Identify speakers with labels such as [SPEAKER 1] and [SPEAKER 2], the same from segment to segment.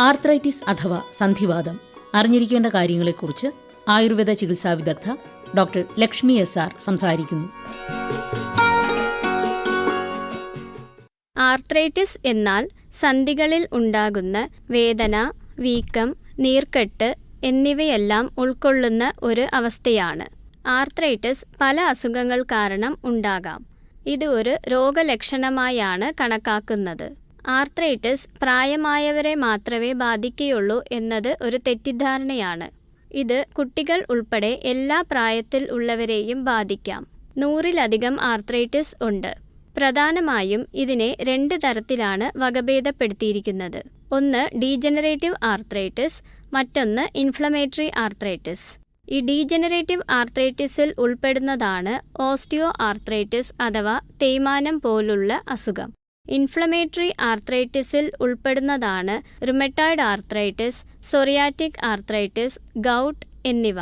[SPEAKER 1] Arthritis അഥവാ സന്ധിവാദം. അറിഞ്ഞിരിക്കേണ്ട കാര്യങ്ങളെക്കുറിച്ച് ആയുർവേദ ചികിത്സാ വിദഗ്ധ ഡോക്ടർ ലക്ഷ്മി എസ് ആർ സംസാരിക്കുന്നു.
[SPEAKER 2] ആർത്രൈറ്റിസ് എന്നാൽ സന്ധികളിൽ ഉണ്ടാകുന്ന വേദന വീക്കം നീർക്കെട്ട് എന്നിവയെല്ലാം ഉൾക്കൊള്ളുന്ന ഒരു അവസ്ഥയാണ്. ആർത്രൈറ്റിസ് പല അസുഖങ്ങൾ കാരണം ഉണ്ടാകാം. ഇത് ഒരു രോഗലക്ഷണമായാണ് കണക്കാക്കുന്നത്. ആർത്രൈറ്റിസ് പ്രായമായവരെ മാത്രമേ ബാധിക്കുകയുള്ളൂ എന്നത് ഒരു തെറ്റിദ്ധാരണയാണ്. ഇത് കുട്ടികൾ ഉൾപ്പെടെ എല്ലാ പ്രായത്തിൽ ഉള്ളവരെയും ബാധിക്കാം. നൂറിലധികം ആർത്രൈറ്റിസ് ഉണ്ട്. പ്രധാനമായും ഇതിനെ രണ്ട് തരത്തിലാണ് വകഭേദപ്പെടുത്തിയിരിക്കുന്നത്. ഒന്ന് ഡീജനറേറ്റീവ് ആർത്രൈറ്റിസ് മറ്റൊന്ന് ഇൻഫ്ലമേറ്ററി ആർത്രൈറ്റിസ്. ഈ ഡീജനറേറ്റീവ് ആർത്രൈറ്റിസിൽ ഉൾപ്പെടുന്നതാണ് ഓസ്റ്റിയോ ആർത്രൈറ്റിസ് അഥവാ തേയ്മാനം പോലുള്ള അസുഖം. ഇൻഫ്ലമേറ്ററി ആർത്രൈറ്റിസിൽ ഉൾപ്പെടുന്നതാണ് rheumatoid arthritis psoriatic arthritis gout എന്നിവ.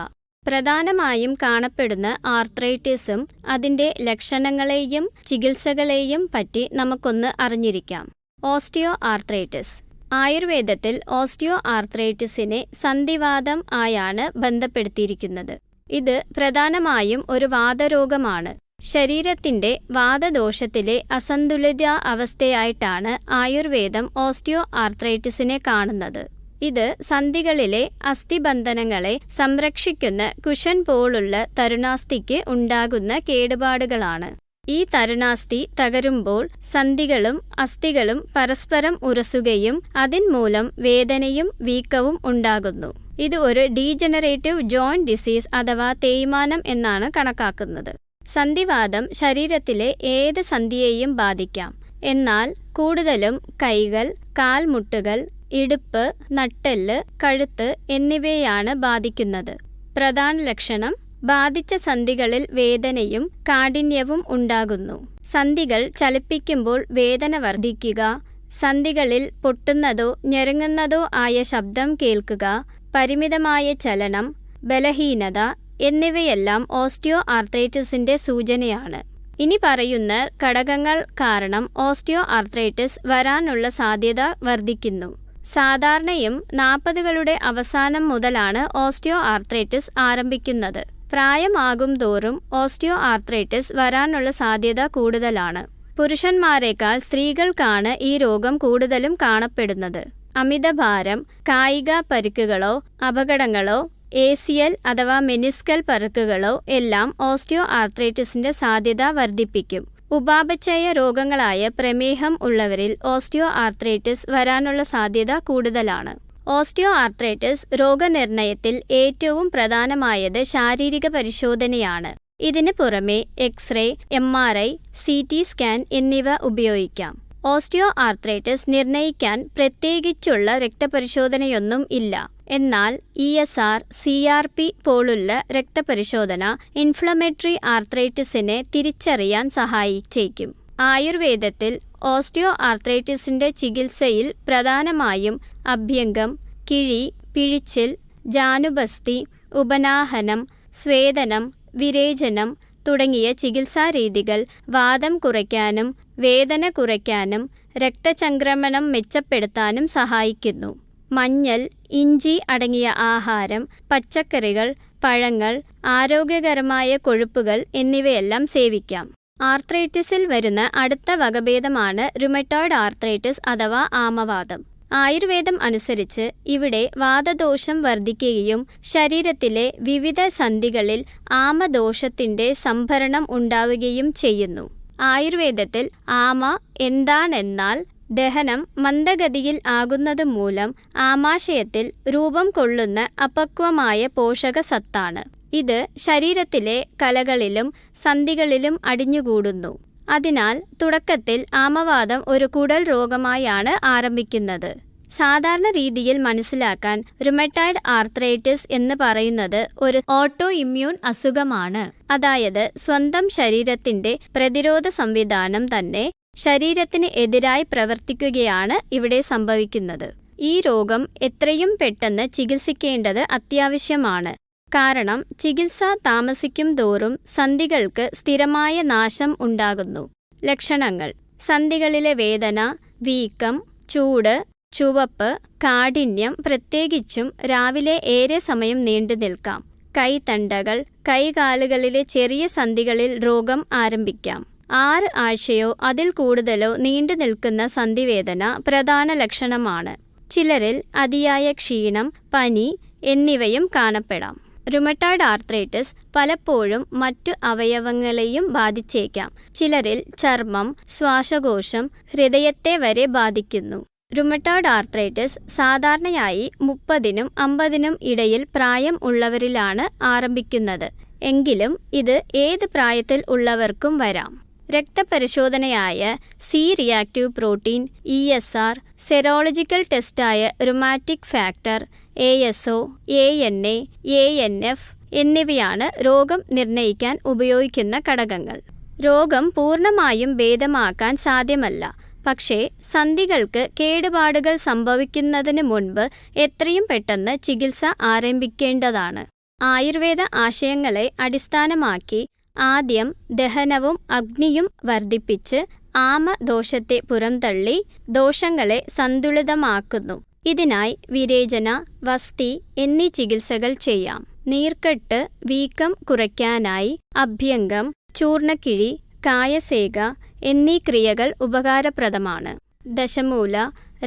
[SPEAKER 2] പ്രധാനമായും കാണപ്പെടുന്ന ആർത്രൈറ്റിസും അതിന്റെ ലക്ഷണങ്ങളെയും ചികിത്സകളെയും പറ്റി നമുക്കൊന്ന് അറിഞ്ഞിരിക്കാം. ഓസ്റ്റിയോ ആർത്രൈറ്റിസ് ആയുർവേദത്തിൽ ഓസ്റ്റിയോ ആർത്രൈറ്റിസിനെ സന്ധിവാദം ആയാണ് ബന്ധപ്പെടുത്തിയിരിക്കുന്നത്. ഇത് പ്രധാനമായും ഒരു വാതരോഗമാണ് ശരീരത്തിന്റെ വാദദോഷത്തിലെ അസന്തുലിത അവസ്ഥയായിട്ടാണ് ആയുർവേദം ഓസ്റ്റിയോ ആർത്രൈറ്റിസിനെ കാണുന്നത്. ഇത് സന്ധികളിലെ അസ്ഥിബന്ധനങ്ങളെ സംരക്ഷിക്കുന്ന കുഷൻ പോലുള്ള തരുണാസ്ഥിക്ക് ഉണ്ടാകുന്ന കേടുപാടുകളാണ്. ഈ തരുണാസ്ഥി തകരുമ്പോൾ സന്ധികളും അസ്ഥികളും പരസ്പരം ഉരസുകയും അതിൻമൂലം വേദനയും വീക്കവും ഉണ്ടാകുന്നു. ഇത് ഒരു ഡീജനറേറ്റീവ് ജോയിന്റ് ഡിസീസ് അഥവാ തേയ്മാനം എന്നാണ് കണക്കാക്കുന്നത്. സന്ധിവാദം ശരീരത്തിലെ ഏത് സന്ധിയെയും ബാധിക്കാം. എന്നാൽ കൂടുതലും കൈകൾ കാൽമുട്ടുകൾ ഇടുപ്പ് നട്ടെല്ല് കഴുത്ത് എന്നിവയാണ് ബാധിക്കുന്നത്. പ്രധാന ലക്ഷണം ബാധിച്ച സന്ധികളിൽ വേദനയും കാഠിന്യവും ഉണ്ടാകുന്നു. സന്ധികൾ ചലിപ്പിക്കുമ്പോൾ വേദന വർദ്ധിക്കുക. സന്ധികളിൽ പൊട്ടുന്നതോ ഞെരുങ്ങുന്നതോ ആയ ശബ്ദം കേൾക്കുക. പരിമിതമായ ചലനം ബലഹീനത എന്നിവയെല്ലാം ഓസ്റ്റിയോ ആർത്രൈറ്റിസിന്റെ സൂചനയാണ്. ഇനി പറയുന്ന ഘടകങ്ങൾ കാരണം ഓസ്റ്റിയോ ആർത്രൈറ്റിസ് വരാനുള്ള സാധ്യത വർദ്ധിക്കുന്നു. സാധാരണയും നാൽപ്പതുകളുടെ അവസാനം മുതലാണ് ഓസ്റ്റിയോ ആർത്രൈറ്റിസ് ആരംഭിക്കുന്നത്. പ്രായമാകും തോറും ഓസ്റ്റിയോ ആർത്രൈറ്റിസ് വരാനുള്ള സാധ്യത കൂടുതലാണ്. പുരുഷന്മാരെക്കാൾ സ്ത്രീകൾക്കാണ് ഈ രോഗം കൂടുതലും കാണപ്പെടുന്നത്. അമിതഭാരം കായിക പരിക്കുകളോ അപകടങ്ങളോ എ സി എൽ അഥവാ മെനിസ്കൽ പരുക്കുകളോ എല്ലാം ഓസ്റ്റിയോ ആർത്രൈറ്റിസിന്റെ സാധ്യത വർദ്ധിപ്പിക്കും. ഉപാപചയ രോഗങ്ങളായ പ്രമേഹം ഉള്ളവരിൽ ഓസ്റ്റിയോ ആർത്രൈറ്റിസ് വരാനുള്ള സാധ്യത കൂടുതലാണ്. ഓസ്റ്റിയോ ആർത്രൈറ്റിസ് രോഗനിർണയത്തിൽ ഏറ്റവും പ്രധാനമായത് ശാരീരിക പരിശോധനയാണ്. ഇതിനു പുറമെ x-ray M R I C T scan എന്നിവ ഉപയോഗിക്കാം. ഓസ്റ്റിയോ ആർത്രൈറ്റിസ് നിർണയിക്കാൻ പ്രത്യേകിച്ചുള്ള രക്തപരിശോധനയൊന്നും ഇല്ല. എന്നാൽ E S R C R P പോലുള്ള രക്തപരിശോധന ഇൻഫ്ലമേറ്ററി ആർത്രൈറ്റിസിനെ തിരിച്ചറിയാൻ സഹായിച്ചേക്കും. ആയുർവേദത്തിൽ ഓസ്റ്റിയോ ആർത്രൈറ്റിസിന്റെ ചികിത്സയിൽ പ്രധാനമായും അഭ്യംഗം കിഴി പിഴിച്ചിൽ ജാനുബസ്തി ഉപനാഹനം സ്വേദനം വിരേചനം തുടങ്ങിയ ചികിത്സാരീതികൾ വാദം കുറയ്ക്കാനും വേദന കുറയ്ക്കാനും രക്തചംക്രമണം മെച്ചപ്പെടുത്താനും സഹായിക്കുന്നു. മഞ്ഞൾ ഇഞ്ചി അടങ്ങിയ ആഹാരം പച്ചക്കറികൾ പഴങ്ങൾ ആരോഗ്യകരമായ കൊഴുപ്പുകൾ എന്നിവയെല്ലാം സേവിക്കാം. ആർത്രൈറ്റിസിൽ വരുന്ന അടുത്ത വകഭേദമാണ് റുമറ്റോയ്ഡ് ആർത്രൈറ്റിസ് അഥവാ ആമവാദം. ആയുർവേദം അനുസരിച്ച് ഇവിടെ വാദദോഷം വർദ്ധിക്കുകയും ശരീരത്തിലെ വിവിധ സന്ധികളിൽ ആമദോഷത്തിന്റെ സംഭരണം ഉണ്ടാവുകയും ചെയ്യുന്നു. ആയുർവേദത്തിൽ ആമ എന്താണെന്നാൽ ദഹനം മന്ദഗതിയിൽ ആകുന്നത് മൂലം ആമാശയത്തിൽ രൂപം കൊള്ളുന്ന അപക്വമായ പോഷക സത്താണ് ഇത് ശരീരത്തിലെ കലകളിലും സന്ധികളിലും അടിഞ്ഞുകൂടുന്നു. അതിനാൽ തുടക്കത്തിൽ ആമവാദം ഒരു കുടൽ രോഗമായാണ് ആരംഭിക്കുന്നത്. സാധാരണ രീതിയിൽ മനസ്സിലാക്കാൻ റുമറ്റൈഡ് ആർത്രൈറ്റിസ് എന്ന് പറയുന്നത് ഒരു ഓട്ടോ ഇമ്മ്യൂൺ അസുഖമാണ്. അതായത് സ്വന്തം ശരീരത്തിന്റെ പ്രതിരോധ സംവിധാനം തന്നെ ശരീരത്തിന് എതിരായി പ്രവർത്തിക്കുകയാണ് ഇവിടെ സംഭവിക്കുന്നത്. ഈ രോഗം എത്രയും പെട്ടെന്ന് ചികിത്സിക്കേണ്ടത് അത്യാവശ്യമാണ്. കാരണം ചികിത്സ താമസിക്കും തോറും സന്ധികൾക്ക് സ്ഥിരമായ നാശം ഉണ്ടാകുന്നു. ലക്ഷണങ്ങൾ. സന്ധികളിലെ വേദന വീക്കം ചൂട് ചുവപ്പ് കാഠിന്യം പ്രത്യേകിച്ചും രാവിലെ ഏറെ സമയം നീണ്ടു നിൽക്കാം. കൈത്തണ്ടകൾ. കൈകാലുകളിലെ ചെറിയ സന്ധികളിൽ രോഗം ആരംഭിക്കാം. ആറ് ആഴ്ചയോ അതിൽ കൂടുതലോ നീണ്ടു നിൽക്കുന്ന സന്ധിവേദന പ്രധാന ലക്ഷണമാണ്. ചിലരിൽ അതിയായ ക്ഷീണം പനി എന്നിവയും കാണപ്പെടാം. റുമറ്റോയ്ഡ് ആർത്രൈറ്റിസ് പലപ്പോഴും മറ്റു അവയവങ്ങളെയും ബാധിച്ചേക്കാം. ചിലരിൽ ചർമ്മം ശ്വാസകോശം ഹൃദയത്തെ വരെ ബാധിക്കുന്നു. റുമറ്റോയ്ഡ് ആർത്രൈറ്റിസ് സാധാരണയായി മുപ്പതിനും അമ്പതിനും ഇടയിൽ പ്രായം ഉള്ളവരിലാണ് ആരംഭിക്കുന്നത്. എങ്കിലും ഇത് ഏത് പ്രായത്തിൽ ഉള്ളവർക്കും വരാം. രക്തപരിശോധനയായ C reactive protein E S R serological ടെസ്റ്റായ rheumatic factor A S O A N A A N F എന്നിവയാണ് രോഗം നിർണയിക്കാൻ ഉപയോഗിക്കുന്ന ഘടകങ്ങൾ. രോഗം പൂർണമായും ഭേദമാക്കാൻ സാധ്യമല്ല. പക്ഷേ സന്ധികൾക്ക് കേടുപാടുകൾ സംഭവിക്കുന്നതിന് മുൻപ് എത്രയും പെട്ടെന്ന് ചികിത്സ ആരംഭിക്കേണ്ടതാണ്. ആയുർവേദ ആശയങ്ങളെ അടിസ്ഥാനമാക്കി ആദ്യം ദഹനവും അഗ്നിയും വർദ്ധിപ്പിച്ച് ആമദോഷത്തെ പുറംതള്ളി ദോഷങ്ങളെ സന്തുലിതമാക്കുന്നു. ഇതിനായി വിരേചന വസ്തി എന്നീ ചികിത്സകൾ ചെയ്യാം. നീർക്കെട്ട് വീക്കം കുറയ്ക്കാനായി അഭ്യംഗം ചൂർണക്കിഴി കായസേക എന്നീ ക്രിയകൾ ഉപകാരപ്രദമാണ്. ദശമൂല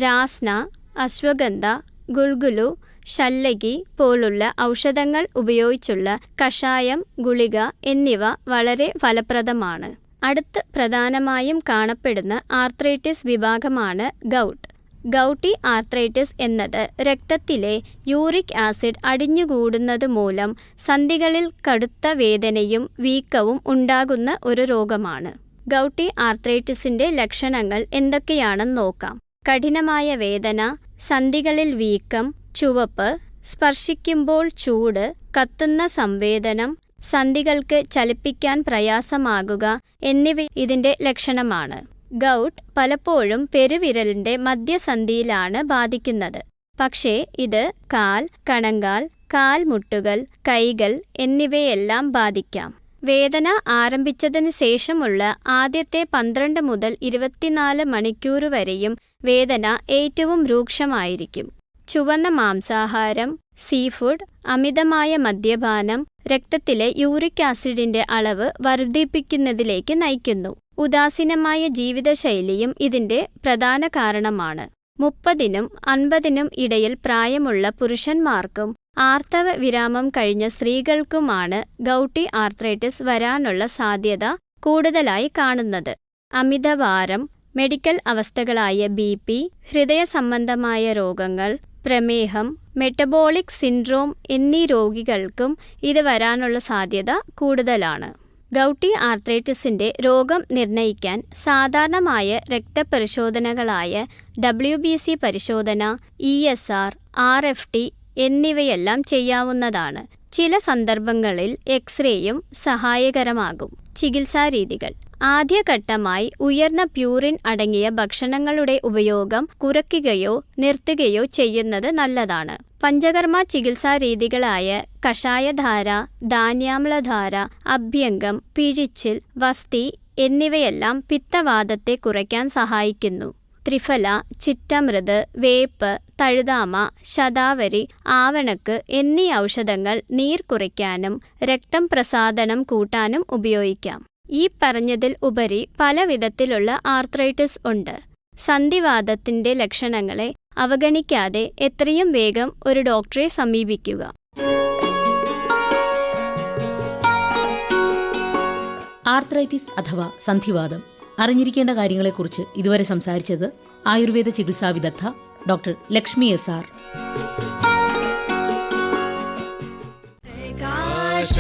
[SPEAKER 2] രാസ്ന അശ്വഗന്ധ ഗുൽഗുലു ശല്ലകി പോലുള്ള ഔഷധങ്ങൾ ഉപയോഗിച്ചുള്ള കഷായം ഗുളിക എന്നിവ വളരെ ഫലപ്രദമാണ്. അടുത്ത് പ്രധാനമായും കാണപ്പെടുന്ന ആർത്രൈറ്റിസ് വിഭാഗമാണ് ഗൗട്ട്. ഗൗട്ടി ആർത്രൈറ്റിസ് എന്നത് രക്തത്തിലെ യൂറിക് ആസിഡ് അടിഞ്ഞുകൂടുന്നത് മൂലം സന്ധികളിൽ കടുത്ത വേദനയും വീക്കവും ഉണ്ടാകുന്ന ഒരു രോഗമാണ്. ഗൗട്ടി ആർത്രൈറ്റിസിന്റെ ലക്ഷണങ്ങൾ എന്തൊക്കെയാണെന്ന് നോക്കാം. കഠിനമായ വേദന സന്ധികളിൽ വീക്കം ചുവപ്പ് സ്പർശിക്കുമ്പോൾ ചൂട് കത്തുന്ന സംവേദനം സന്ധികൾക്ക് ചലിപ്പിക്കാൻ പ്രയാസമാകുക എന്നിവ ഇതിന്റെ ലക്ഷണമാണ്. ഗൗട്ട് പലപ്പോഴും പെരുവിരലിന്റെ മധ്യസന്ധിയിലാണ് ബാധിക്കുന്നത്. പക്ഷേ ഇത് കാൽ കണങ്കാൽ കാൽമുട്ടുകൾ കൈകൾ എന്നിവയെല്ലാം ബാധിക്കാം. വേദന ആരംഭിച്ചതിന് ശേഷമുള്ള ആദ്യത്തെ പന്ത്രണ്ട് മുതൽ ഇരുപത്തിനാല് മണിക്കൂർ വരെയും വേദന ഏറ്റവും രൂക്ഷമായിരിക്കും. ചുവന്ന മാംസാഹാരം സീഫുഡ് അമിതമായ മദ്യപാനം രക്തത്തിലെ യൂറിക് ആസിഡിന്റെ അളവ് വർദ്ധിപ്പിക്കുന്നതിലേക്ക് നയിക്കുന്നു. ഉദാസീനമായ ജീവിതശൈലിയും ഇതിന്റെ പ്രധാന കാരണമാണ്. മുപ്പതിനും അൻപതിനും ഇടയിൽ പ്രായമുള്ള പുരുഷന്മാർക്കും ആർത്തവ വിരാമം കഴിഞ്ഞ സ്ത്രീകൾക്കുമാണ് ഗൗട്ടി ആർത്രൈറ്റിസ് വരാനുള്ള സാധ്യത കൂടുതലായി കാണുന്നത്. അമിതഭാരം മെഡിക്കൽ അവസ്ഥകളായ ബി പി ഹൃദയ സംബന്ധമായ രോഗങ്ങൾ പ്രമേഹം മെറ്റബോളിക് സിൻഡ്രോം എന്നീ രോഗികൾക്കും ഇത് വരാനുള്ള സാധ്യത കൂടുതലാണ്. ഗൗട്ടി ആർത്രൈറ്റിസിന്റെ രോഗം നിർണയിക്കാൻ സാധാരണമായ രക്തപരിശോധനകളായ ഡബ്ല്യു ബി സി പരിശോധന E S R R F T എന്നിവയെല്ലാം ചെയ്യാവുന്നതാണ്. ചില സന്ദർഭങ്ങളിൽ എക്സ്റേയും സഹായകരമാകും. ചികിത്സാരീതികൾ ആദ്യഘട്ടമായി ഉയർന്ന പ്യൂറിൻ അടങ്ങിയ ഭക്ഷണങ്ങളുടെ ഉപയോഗം കുറയ്ക്കുകയോ നിർത്തുകയോ ചെയ്യുന്നത് നല്ലതാണ്. പഞ്ചകർമ്മ ചികിത്സാരീതികളായ കഷായധാര ധാന്യാമ്ലധാര അഭ്യംഗം പിഴിച്ചിൽ വസ്തി എന്നിവയെല്ലാം പിത്തവാദത്തെ കുറയ്ക്കാൻ സഹായിക്കുന്നു. ത്രിഫല ചിറ്റമൃത് വേപ്പ് തഴുതാമ ശതാവരി ആവണക്ക് എന്നീ ഔഷധങ്ങൾ നീർ കുറയ്ക്കാനും രക്തം പ്രസാദനം കൂട്ടാനും ഉപയോഗിക്കാം. ഈ പറഞ്ഞതിൽ ഉപരി പല വിധത്തിലുള്ള ആർത്രൈറ്റിസ് ഉണ്ട്. സന്ധിവാദത്തിന്റെ ലക്ഷണങ്ങളെ അവഗണിക്കാതെ എത്രയും വേഗം ഒരു ഡോക്ടറെ സമീപിക്കുക.
[SPEAKER 1] ആർത്രൈറ്റിസ് അഥവാ സന്ധിവാദം. അറിഞ്ഞിരിക്കേണ്ട കാര്യങ്ങളെക്കുറിച്ച് ഇതുവരെ സംസാരിച്ചത് ആയുർവേദ ചികിത്സാ വിദഗ്ധ ഡോക്ടർ ലക്ഷ്മി എസ് ആർ.
[SPEAKER 3] പ്രകാശ